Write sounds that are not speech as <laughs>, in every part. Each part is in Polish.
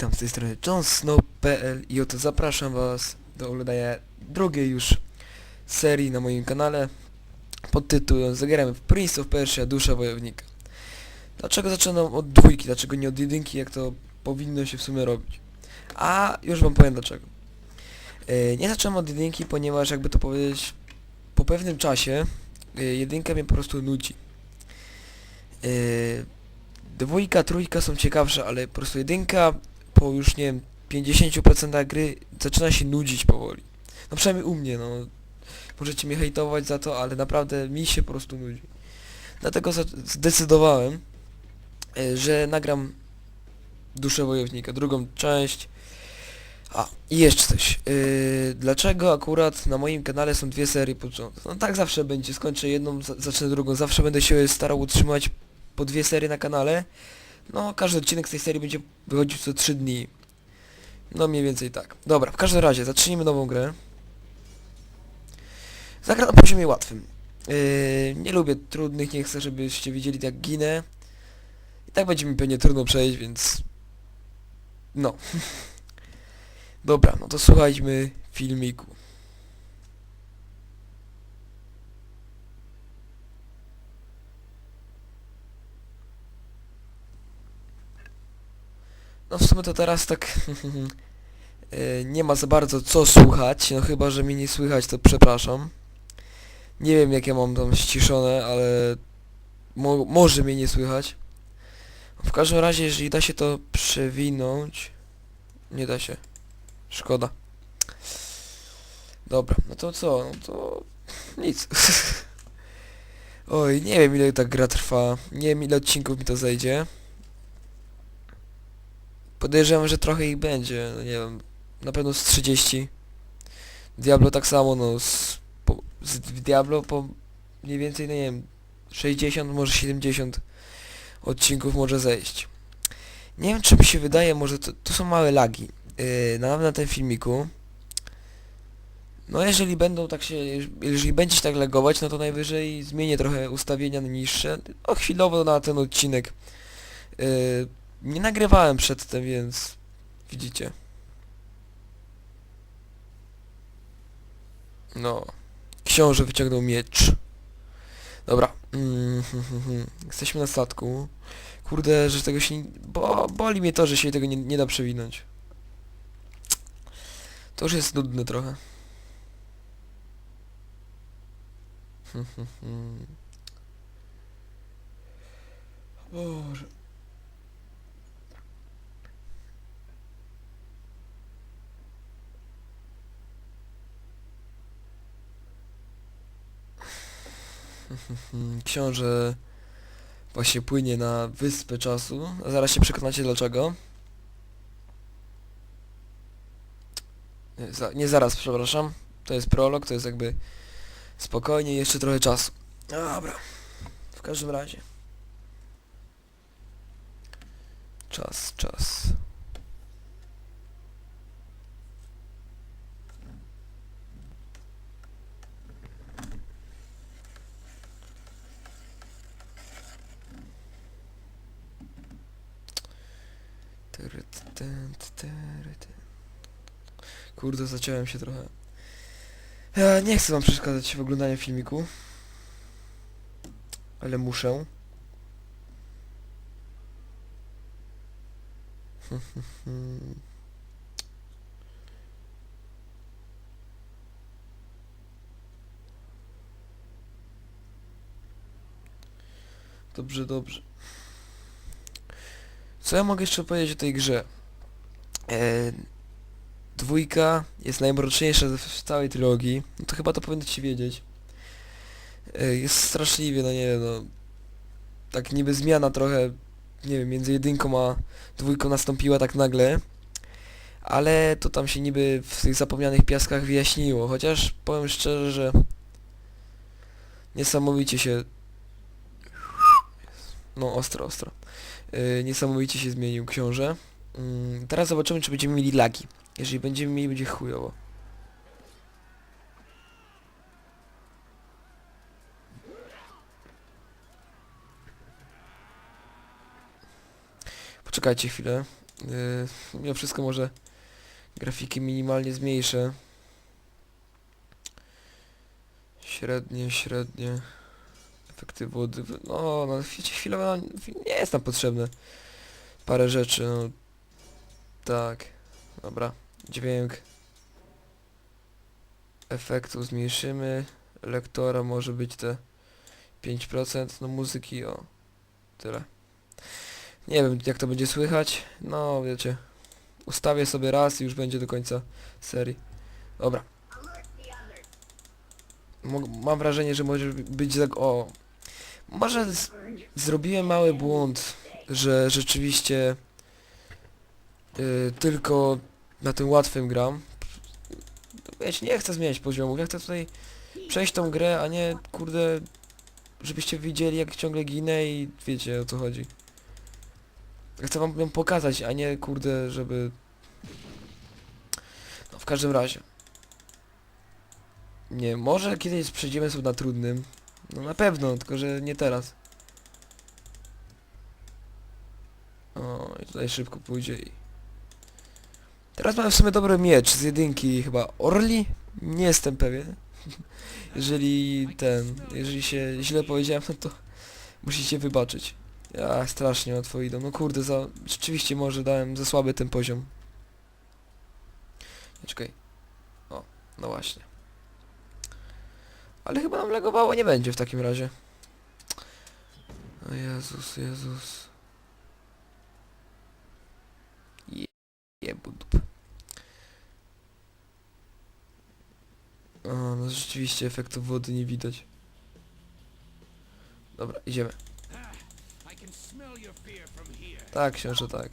witam z tej strony JohnSnow.pl i oto zapraszam was do oglądania drugiej już serii na moim kanale pod tytułem Zagramy w Prince of Persia Dusza Wojownika. Dlaczego zaczynam od dwójki, dlaczego nie od jedynki, jak to powinno się w sumie robić? A już wam powiem dlaczego. E, nie zacząłem od jedynki, ponieważ jakby to powiedzieć, po pewnym czasie e, jedynka mnie po prostu nudzi. E, Dwójka, trójka są ciekawsze, ale po prostu jedynka po już nie wiem 50% gry zaczyna się nudzić powoli. No przynajmniej u mnie, no. Możecie mnie hejtować za to, ale naprawdę mi się po prostu nudzi. Dlatego zdecydowałem, e, że nagram Duszę Wojownika, drugą część. A, i jeszcze coś. Yy, dlaczego akurat na moim kanale są dwie serie pod? No tak zawsze będzie, skończę jedną, za- zacznę drugą, zawsze będę się starał utrzymać po dwie serie na kanale. No, każdy odcinek z tej serii będzie wychodził co 3 dni. No mniej więcej tak. Dobra, w każdym razie zacznijmy nową grę. Zagram na poziomie łatwym. Yy, nie lubię trudnych, nie chcę żebyście widzieli jak ginę. I tak będzie mi pewnie trudno przejść, więc... No. <laughs> Dobra, no to słuchajmy filmiku. No w sumie to teraz tak <laughs> e, nie ma za bardzo co słuchać, no chyba, że mnie nie słychać, to przepraszam. Nie wiem jak ja mam tam ściszone, ale mo może mnie nie słychać. W każdym razie, jeżeli da się to przewinąć... Nie da się. Szkoda. Dobra, no to co? No to... Nic. <laughs> Oj, nie wiem ile ta gra trwa. Nie wiem ile odcinków mi to zejdzie. Podejrzewam, że trochę ich będzie, no nie wiem, na pewno z 30. Diablo tak samo, no z, po, z Diablo po mniej więcej, no nie wiem, 60, może 70 odcinków może zejść. Nie wiem, czy mi się wydaje, może to, to są małe lagi yy, na, na tym filmiku. No jeżeli będą tak się, jeżeli będzie się tak lagować, no to najwyżej zmienię trochę ustawienia na niższe. No chwilowo na ten odcinek. Yy, nie nagrywałem przedtem, więc widzicie. No. Książę wyciągnął miecz. Dobra. Jesteśmy na statku. Kurde, że tego się. Bo, boli mnie to, że się tego nie, nie da przewinąć. To już jest nudne trochę. <laughs> Boże. <laughs> Książę właśnie płynie na wyspę czasu. Zaraz się przekonacie dlaczego. Nie zaraz, przepraszam. To jest prolog, to jest jakby spokojnie, jeszcze trochę czasu. Dobra. W każdym razie. Czas, czas. Ten, tyry, ty. Kurde, zaciąłem się trochę. Ja nie chcę wam przeszkadzać w oglądaniu filmiku. Ale muszę. <laughs> Dobrze, dobrze. Co ja mogę jeszcze powiedzieć o tej grze? E, dwójka jest najmroczniejsza w całej trylogii. No to chyba to powinniście wiedzieć. E, jest straszliwie, no nie wiem, no... Tak niby zmiana trochę, nie wiem, między jedynką a dwójką nastąpiła tak nagle. Ale to tam się niby w tych zapomnianych piaskach wyjaśniło, chociaż powiem szczerze, że niesamowicie się... No ostro, ostro. Yy, niesamowicie się zmienił książę. Yy, teraz zobaczymy, czy będziemy mieli lagi. Jeżeli będziemy mieli, będzie chujowo. Poczekajcie chwilę. Yy, mimo wszystko może grafiki minimalnie zmniejszę. Średnie, średnie. Efekty wody. No, no wiecie, chwilowo no, nie jest nam potrzebne. Parę rzeczy, no. Tak. Dobra. Dźwięk. Efektu zmniejszymy. Lektora może być te 5%. No muzyki, o. Tyle. Nie wiem jak to będzie słychać. No wiecie. Ustawię sobie raz i już będzie do końca serii. Dobra. Mam wrażenie, że może być tak... O. Może zrobiłem mały błąd, że rzeczywiście y, tylko na tym łatwym gram. Wiecie, nie chcę zmieniać poziomów, ja chcę tutaj przejść tą grę, a nie kurde, żebyście widzieli jak ciągle ginę i wiecie o co chodzi. Ja chcę wam ją pokazać, a nie kurde, żeby... No w każdym razie. Nie, może kiedyś przejdziemy sobie na trudnym. No na pewno, tylko że nie teraz. O, i tutaj szybko pójdzie i... Teraz mamy w sumie dobry miecz z jedynki chyba Orli? Nie jestem pewien. <laughs> jeżeli ten, jeżeli się źle powiedziałem, no to musicie wybaczyć. Ja strasznie łatwo idą. No kurde, za, rzeczywiście może dałem za słaby ten poziom. Czekaj. O, no właśnie. Ale chyba nam legowało nie będzie w takim razie. O Jezus, Jezus. Je, jebudup. O, no rzeczywiście efektów wody nie widać. Dobra, idziemy. Tak, książę, tak.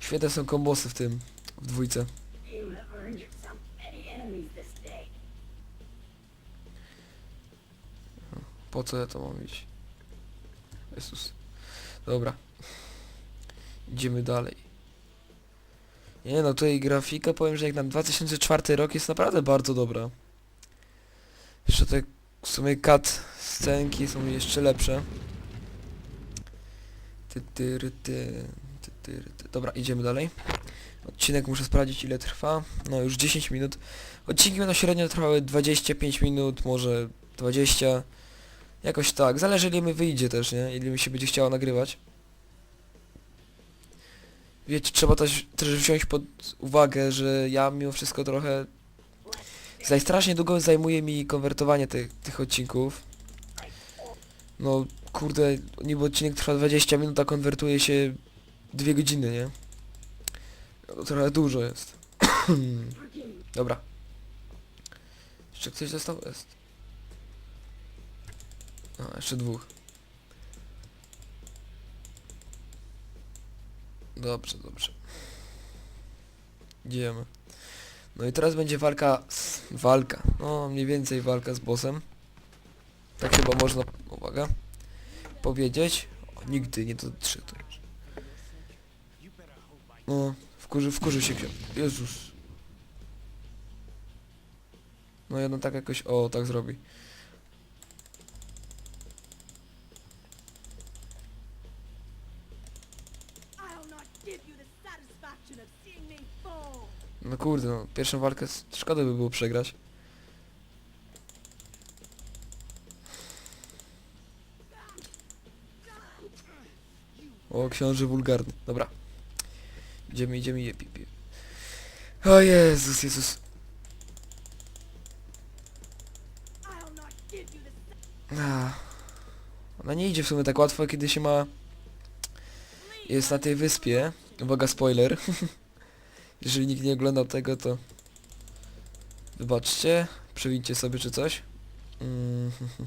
Świetne są kombosy w tym, w dwójce. Po co ja to mam iść? Jezus. Dobra. Idziemy dalej. Nie no, tutaj grafika powiem, że jak na 2004 rok jest naprawdę bardzo dobra. Jeszcze te w sumie cut scenki są jeszcze lepsze. Ty, ty, ty, ty, ty, ty. Dobra, idziemy dalej. Odcinek muszę sprawdzić ile trwa. No już 10 minut. Odcinki będą średnio trwały 25 minut, może 20. Jakoś tak, zależy ile mi wyjdzie też, nie? Ile mi się będzie chciało nagrywać. Wiecie, trzeba też, też wziąć pod uwagę, że ja mimo wszystko trochę... Zaj strasznie długo zajmuje mi konwertowanie tych, tych odcinków. No, kurde, niby odcinek trwa 20 minut, a konwertuje się 2 godziny, nie? No, trochę dużo jest. <clears throat> Dobra. Jeszcze ktoś został? Jest. A, jeszcze dwóch. Dobrze, dobrze. Idziemy. No i teraz będzie walka. Walka. No, mniej więcej walka z bossem. Tak chyba można, uwaga, powiedzieć. O, nigdy nie I No, wkurzy, wkurzy się ksiądz. Jezus. No jedno tak jakoś, o, tak zrobi. Kurde, no, pierwszą walkę szkoda by było przegrać. O, książę wulgarny. Dobra. Idziemy, idziemy, je, je. O Jezus, Jezus. Ah. Ona nie idzie w sumie tak łatwo, kiedy się ma... Jest na tej wyspie. Uwaga, spoiler. <laughs> Jeżeli nikt nie oglądał tego, to... Wybaczcie. Przewidźcie sobie czy coś. Mm. <laughs>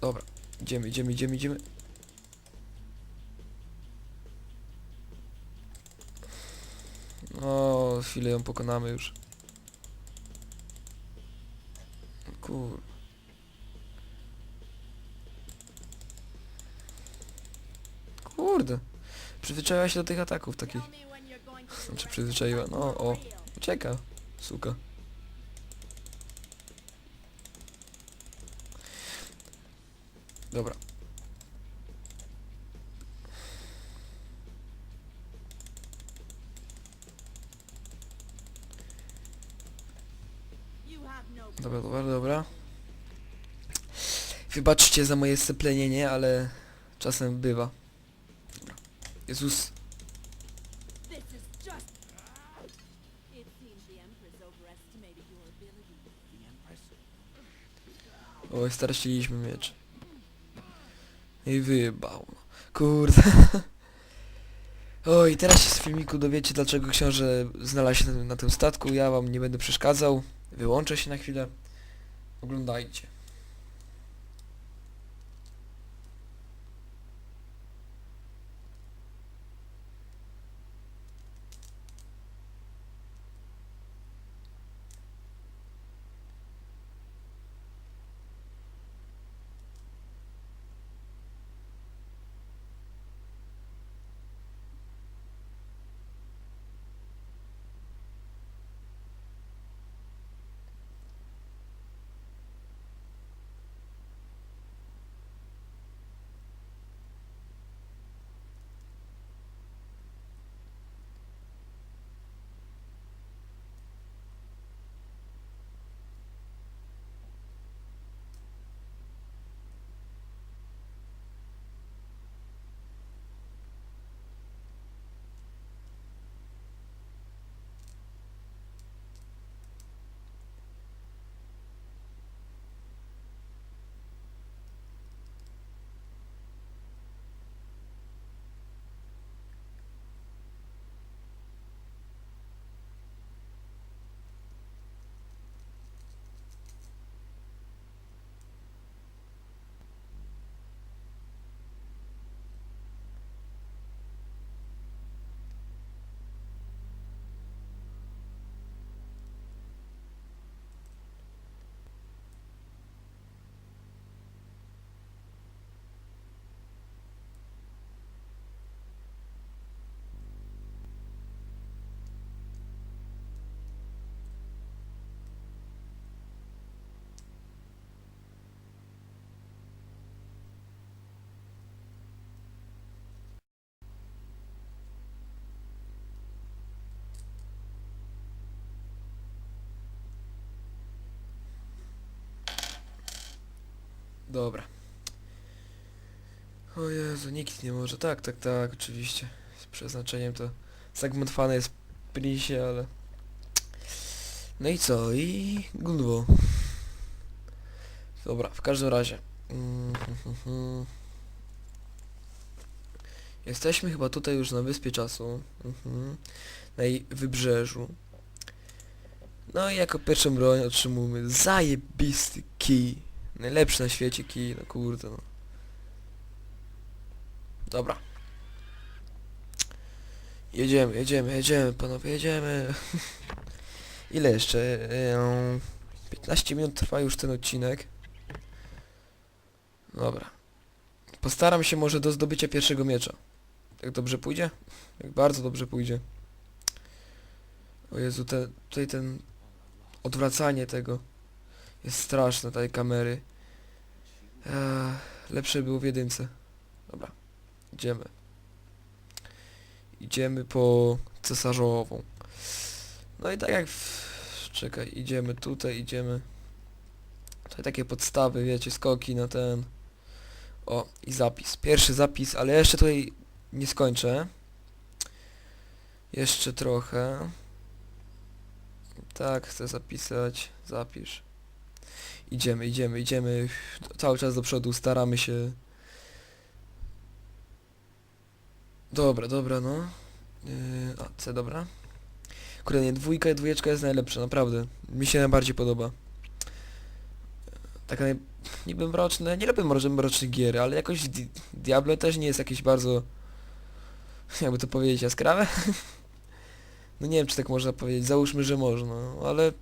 Dobra. Idziemy, idziemy, idziemy, idziemy. O, chwilę ją pokonamy już. Kur... Kurde. Przyzwyczaiła się do tych ataków takich. Znaczy przyzwyczaiła. No, o. Ucieka. Suka. Dobra. Dobra, dobra, dobra. Wybaczcie za moje seplenienie, ale czasem bywa. Jezus. Oj, straciliśmy miecz. I wyjebał. no. Kurde. <laughs> Oj, teraz się z filmiku dowiecie, dlaczego książę znalazł się na, na tym statku. Ja wam nie będę przeszkadzał. Wyłączę się na chwilę. Oglądajcie. Dobra. O Jezu, nikt nie może. Tak, tak, tak, oczywiście. Z przeznaczeniem to zagmatwane jest w plisie, ale... No i co? I Gunwo. Dobra, w każdym razie. Hmm. Jesteśmy chyba tutaj już na wyspie czasu. Mhm. Na jej wybrzeżu. No i jako pierwszą broń otrzymujemy zajebisty kij. Najlepszy na świecie kij, no kurde no. Dobra. Jedziemy, jedziemy, jedziemy, panowie, jedziemy. <laughs> Ile jeszcze? Eee, 15 minut trwa już ten odcinek. Dobra. Postaram się może do zdobycia pierwszego miecza. Jak dobrze pójdzie? Jak bardzo dobrze pójdzie. O Jezu, te, tutaj ten... Odwracanie tego jest straszne, tej kamery. Lepsze było w jedynce. Dobra, idziemy. Idziemy po cesarzową. No i tak jak... W... Czekaj, idziemy tutaj, idziemy. Tutaj takie podstawy, wiecie, skoki na ten... O, i zapis. Pierwszy zapis, ale jeszcze tutaj nie skończę. Jeszcze trochę. Tak, chcę zapisać. Zapisz. Idziemy, idziemy, idziemy. Cały czas do przodu, staramy się. Dobra, dobra, no. Yy, a, C, dobra. Kurde, nie, dwójka i dwójeczka jest najlepsza, naprawdę. Mi się najbardziej podoba. Taka naj... niby mroczne, nie lubię może mrocznych gier, ale jakoś Di Diablo też nie jest jakieś bardzo... Jakby to powiedzieć, jaskrawe? <laughs> no nie wiem, czy tak można powiedzieć, załóżmy, że można, no, ale...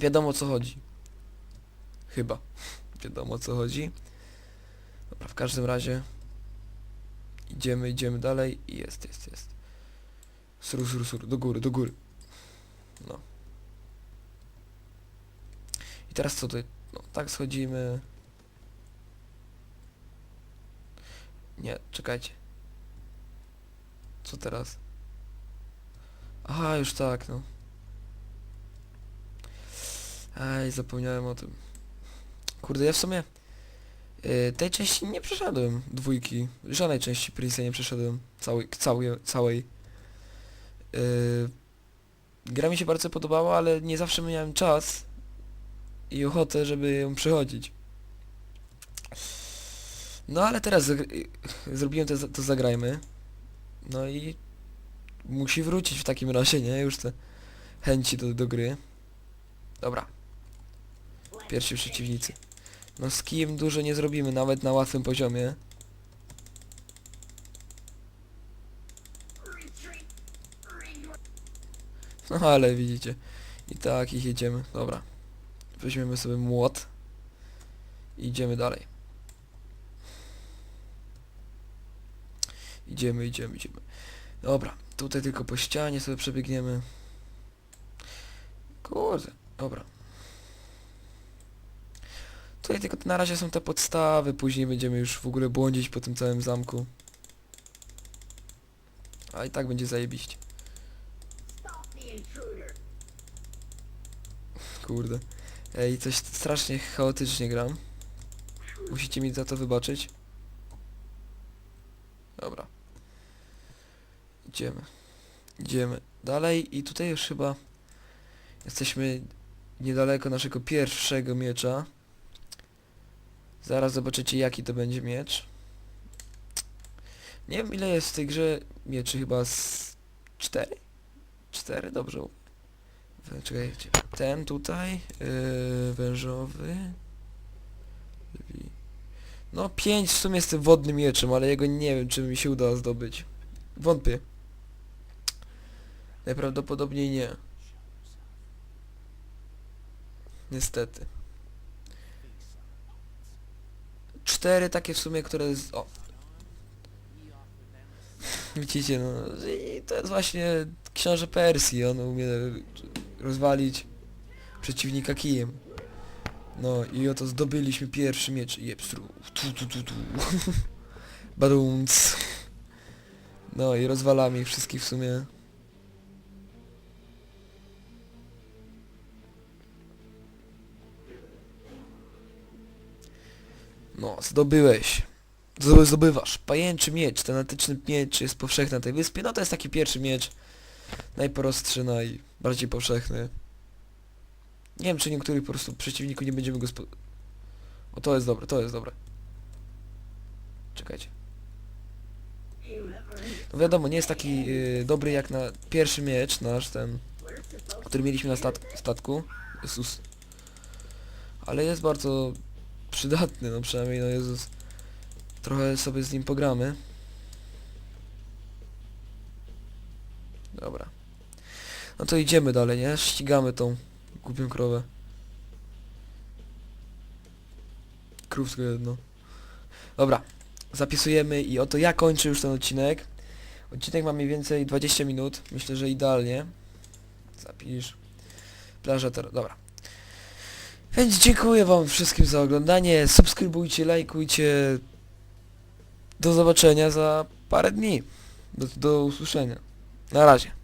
Wiadomo o co chodzi. Chyba. Wiadomo o co chodzi. Dobra, w każdym razie... Idziemy, idziemy dalej i jest, jest, jest. Sur, sur, sur, do góry, do góry. No. I teraz co tutaj? No, tak schodzimy. Nie, czekajcie. Co teraz? Aha, już tak, no. Aj, zapomniałem o tym. Kurde, ja w sumie y, tej części nie przeszedłem, dwójki. Żadnej części Prince'a nie przeszedłem. Całej, całej, całej. Y, gra mi się bardzo podobała, ale nie zawsze miałem czas i ochotę, żeby ją przechodzić. No ale teraz y, zrobiłem to, to zagrajmy. No i musi wrócić w takim razie, nie? Już te chęci do, do gry. Dobra. Pierwsi przeciwnicy. No z kim dużo nie zrobimy, nawet na łatwym poziomie. No ale widzicie. I tak ich jedziemy. Dobra. Weźmiemy sobie młot. I idziemy dalej. Idziemy, idziemy, idziemy. Dobra, tutaj tylko po ścianie sobie przebiegniemy. Kurde, dobra. Tutaj tylko na razie są te podstawy, później będziemy już w ogóle błądzić po tym całym zamku. A i tak będzie zajebiście. Kurde. Ej, coś strasznie chaotycznie gram. Musicie mi za to wybaczyć. Dobra. Idziemy. Idziemy dalej i tutaj już chyba jesteśmy niedaleko naszego pierwszego miecza. Zaraz zobaczycie jaki to będzie miecz. Nie wiem ile jest w tej grze mieczy, chyba z 4? 4, dobrze. We- Czekajcie. Ten tutaj, yy, wężowy. No 5 w sumie z tym wodnym mieczem, ale jego nie wiem czy mi się uda zdobyć. Wątpię. Najprawdopodobniej nie. Niestety. Cztery takie w sumie, które... Z... O. <laughs> Widzicie, no... I to jest właśnie książę Persji, on umie rozwalić przeciwnika kijem. No i oto zdobyliśmy pierwszy miecz. Jepstru. Tu, tu, tu, tu. <laughs> Badunc. No i rozwalamy ich wszystkich w sumie. No, zdobyłeś. Zdoby- Zdobywasz. Pajęczy miecz. Ten antyczny miecz jest powszechny na tej wyspie. No to jest taki pierwszy miecz. Najprostszy, najbardziej powszechny. Nie wiem, czy niektórych po prostu przeciwników nie będziemy go spo... O, to jest dobre, to jest dobre. Czekajcie. No wiadomo, nie jest taki y, dobry jak na pierwszy miecz nasz, ten, który mieliśmy na stat statku. Jezus. Ale jest bardzo przydatny, no przynajmniej, no Jezus. Trochę sobie z nim pogramy. Dobra. No to idziemy dalej, nie? Ścigamy tą głupią krowę. Krówsko jedno. Dobra. Zapisujemy i oto ja kończę już ten odcinek. Odcinek ma mniej więcej 20 minut. Myślę, że idealnie. Zapisz. Plaża teraz. Dobra. Więc dziękuję wam wszystkim za oglądanie. Subskrybujcie, lajkujcie. Do zobaczenia za parę dni. Do, do usłyszenia. Na razie.